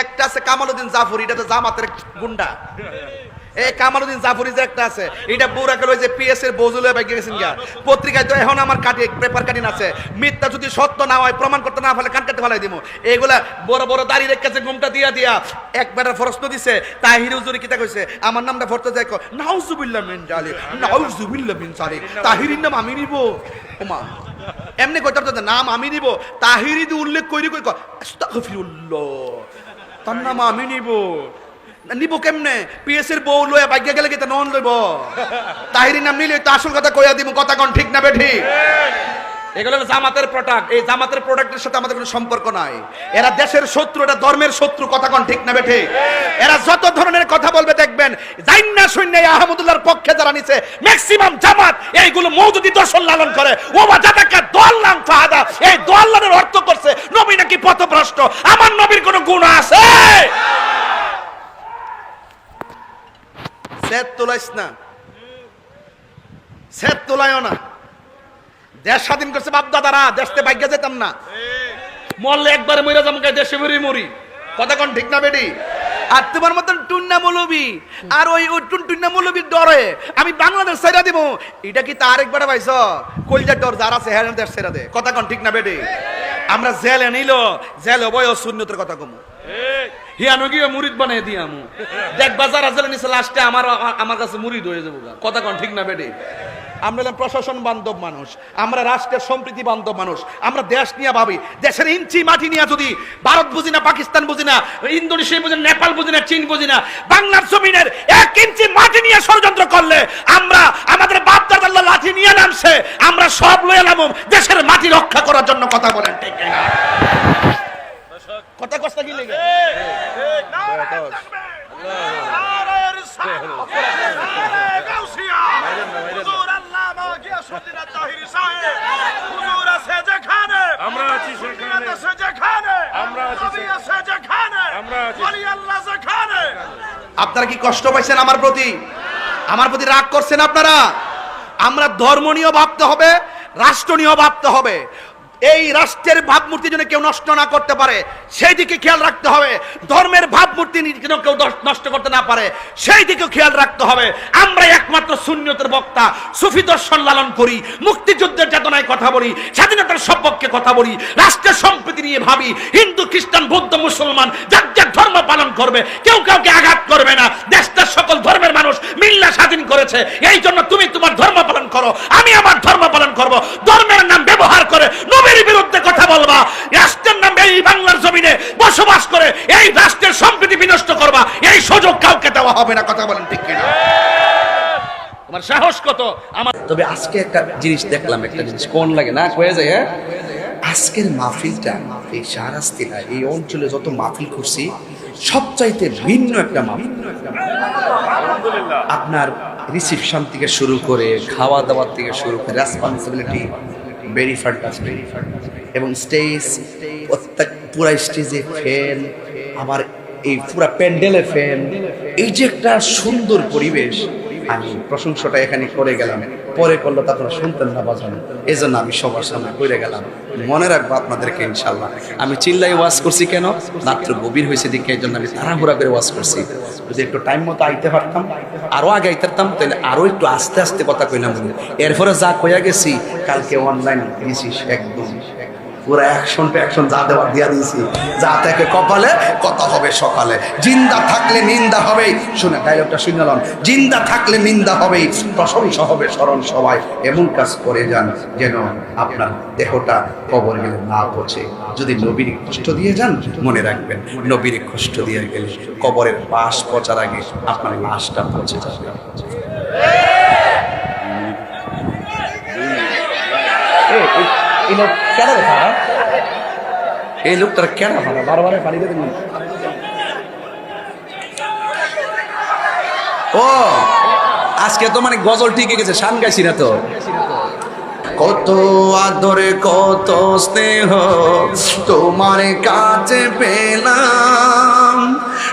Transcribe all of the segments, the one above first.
একটা আছে কামালউদ্দিন জাফর, এটা তো জামাতের গুন্ডা। এই কামালউদ্দিন জাফরি যে একটা আছে, এটা বুড়া গেল যে পিএস এর বজুলে বাইকে গেছেন গিয়া। পত্রিকায় তো এখন আমার কাটি পেপার কাটিন আছে। মিথ্যা যদি সত্য না হয়, প্রমাণ করতে না ফেলে কান কাটতে ফেলাই দিব এইগুলা বড় বড় দাড়ি রেখেছে ঘুমটা দিয়া দিয়া একবার প্রশ্ন দিছে, তাহির হুজুরি কিতা কইছে? আমার নামটা ভরতে যায় কো, নাউজুবিল্লাহ মিন জালিক, নাউজুবিল্লাহ মিন জালিক তাহিরির নাম আমি নিব। ওমা, এমনি কইতার নাম আমি নিব। তাহিরি উল্লেখ কইরি কই আস্তাগফিরুল্লাহ। তার নাম আমি নিব। নিব কেমনে? পিএস এর বউ লয়া ভাগ্য গেলে কি নন লইব? তাহিরি নাম নিলে তো আসল কথা কইয়া দিব, কথা কোন ঠিক না বে ঠিক? এগুলো জামাতের প্রোডাক্ট এই জামাতের প্রোডাক্টের সাথে আমাদের কোনো সম্পর্ক নাই। এরা দেশের শত্রু, এটা ধর্মের শত্রু, কথা কোন ঠিক না বে ঠিক? এরা যত ধরনের কথা বলবে দেখবেন, জাইন্না শূন্য আহমদুল্লাহর পক্ষে যারা নিছে ম্যাক্সিমাম জামাত, এইগুলো মৌজুদি দর্শন লালন করে। ও জাতাকা দোয়াল্লাম ফাহাদা। এই দোয়াল্লানের অর্থ করছে, নবী নাকি পথভ্রষ্ট। আমার নবীর কোনো গুণ আছে? সেত তোলাইস না। সেত তোলাইও না। দেশ স্বাধীন করছে বাপ দাদারা দেশতে ভাগ্য যেতাম না। মরলে একবার মরে যাব দেশে মরি মরি। কথা কোন ঠিক না বেডি আর তোমার মতন টুন্না মৌলবি, আর ওই ওই টুন টুন্না মৌলবির ডরে আমি বাংলাদেশ ছেড়ে দিব। এটা কি তার একবার পাইছ? কলজার ডর যারা আছে হ্যাঁ দেশ ছেড়ে দে। কথা কোন ঠিক না বেডি আমরা জেলে নিল, জেলে বয় শূন্যতের কথা কমু। দেখ, বাজার লাস্টে আমার কাছে কথা ঠিক না আমরা প্রশাসন বান্ধব মানুষ, আমরা রাষ্ট্রের সম্প্রীতি বান্ধব মানুষ, আমরা দেশ নিয়ে ভাবি, দেশের ইঞ্চি মাটি নিয়ে যদি ভারত বুঝি না, পাকিস্তান বুঝি না, ইন্দোনেশিয়া বুঝি না, নেপাল বুঝি না, চীন বুঝি না, বাংলার জমিনের এক ইঞ্চি মাটি নিয়ে ষড়যন্ত্র করলে আমরা আমাদের বাপ লাঠি নিয়ে নামছে, আমরা সব লয়ে নামব দেশের মাটি রক্ষা করার জন্য কথা বলেন, ঠিক কথা কষ্ট কি লেগে আমরা আছি সেখানে। আমরা আছি সেখানে। আমরা আছি আপনারা কি কষ্ট পাইছেন আমার প্রতি? আমার প্রতি রাগ করছেন আপনারা? আমরা ধর্ম নিয়েও ভাবতে হবে রাষ্ট্র নিয়েও ভাবতে হবে। এই রাষ্ট্রের ভাবমূর্তি যেন কেউ নষ্ট না করতে পারে সেই দিকে খেয়াল রাখতে হবে। ধর্মের ভাবমূর্তি যেন কেউ নষ্ট করতে না পারে সেই দিকে খেয়াল রাখতে হবে। আমরা একমাত্র শূন্যতের বক্তা, সুফি দর্শন লালন করি, মুক্তিযুদ্ধের চেতনায় কথা বলি, স্বাধীনতার সপক্ষে কথা বলি রাষ্ট্রের সম্প্রীতি নিয়ে ভাবি, হিন্দু, খ্রিস্টান, বৌদ্ধ, মুসলমান, যার যার ধর্ম পালন করবে, কেউ কাউকে আঘাত করবে না। দেশটার সকল ধর্মের মানুষ মিল্লা স্বাধীন করেছে এই জন্য তুমি তোমার ধর্ম পালন করো, আমি আমার ধর্ম পালন করব। ধর্মের নাম ব্যবহার করে নবীর বিরুদ্ধে কথা বলবা রাষ্ট্রের নামে এই বাংলার জমিনে বসবাস করে এই রাষ্ট্রের সম্প্রীতি বিনষ্ট করবা এই সুযোগ কাউকে দেওয়া হবে না কথা বলেন ঠিক কিনা? তোমার সাহস কত? আমার তবে আজকে একটা জিনিস দেখলাম একটা জিনিস কোন লাগে? না কয়ে যায় হ্যাঁ? আজকের মাহফিলটা এই শাহরাস্তিলা এই অঞ্চলে যত মাহফিল করছি সবচাইতে ভিন্ন একটা মাহফিল। আপনার রিসিপশন থেকে শুরু করে খাওয়া দাওয়ার থেকে শুরু করে রেসপন্সিবিলিটি ভেরি ফ্যান্টাস্টিক এবং স্টেজ প্রত্যেক পুরা স্টেজে ফ্যান আবার এই পুরা প্যান্ডেলে ফ্যান এই যে একটা সুন্দর পরিবেশ, আমি প্রশংসাটা এখানে করে গেলাম। পরে করলে তো আপনারা শুনতেন না বাজানো এই জন্য আমি সবার সামনে করে গেলাম। মনে রাখব আপনাদেরকে ইনশাল্লাহ আমি চিল্লাই ওয়াজ করছি কেন? রাত্র গভীর হয়েছে দেখে এই জন্য আমি তাড়াহুড়া করে ওয়াজ করছি। যদি একটু টাইম মতো আইতে পারতাম, আরও আগে আইতে পারতাম, তাহলে আরও একটু আস্তে আস্তে কথা কইলাম। এরপরে যা কইয়া গেছি, কালকে অনলাইন দিয়েছিস একদম। পুরো অ্যাকশন টু অ্যাকশন যা দেওয়ার দিয়া দিয়েছি। যা থেকে কপালে কত হবে সকালে। জিন্দা থাকলে নিন্দা হবেই। শুনে ডায়লগটা শুনে নিলাম জিন্দা থাকলে নিন্দা হবেই। প্রশংসা হবে স্মরণ সবাই। এমন কাজ করে যান যেন আপনার দেহটা কবর গেলে না পচে। যদি নবীর কষ্ট দিয়ে যান মনে রাখবেন নবীর কষ্ট দিয়ে গেলে কবরের পাশ পচার আগে আপনার লাশটা পচে যাবে। এই, এই- এই লোক কেন রে খারাপ এই লোকটার কেন খারাপ পানি ও, আজকে তো মানে গজল ঠিক গেছে, শান গাইছি না তো। কত আদরে, কত স্নেহ তোমার কাছে পেলাম।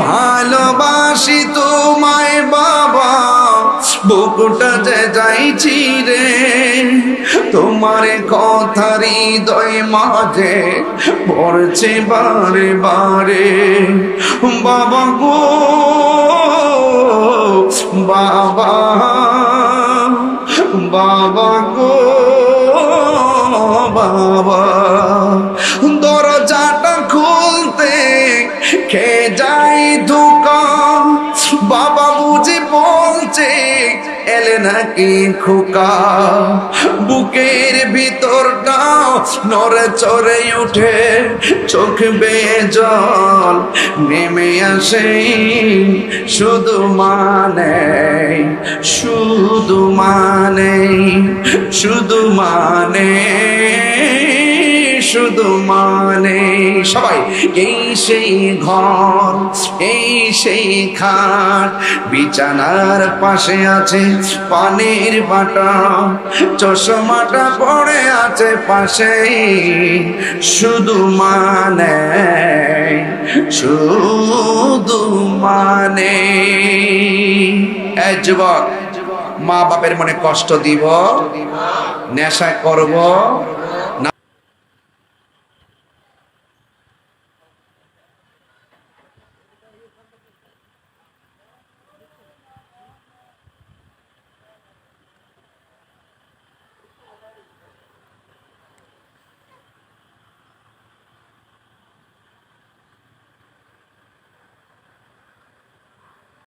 ভালোবাসি তোমায় বাবা, বুকটা যে যাইছি রে। তোমার কথা হৃদয় মাঝে পড়ছে বারে বারে। বাবা গো, বাবা বাবা গো, বাবা। দরজাটা খুলতে খে যাই নাকি খোকা? বুকের ভিতর গাও নরে চড়ে উঠে চোখ বেয়ে জল, নেমে আসে শুধু মানে শুধু মানে শুধু মানে। শুধু মানে সবাই, এই সেই ঘর, এই সেই খাট, বিছানার পাশে আছে পানির বাটা চশমাটা পড়ে আছে পাশে শুধু মানে শুধু মানে। যুবক মা বাপের মনে কষ্ট দিব, নেশা করব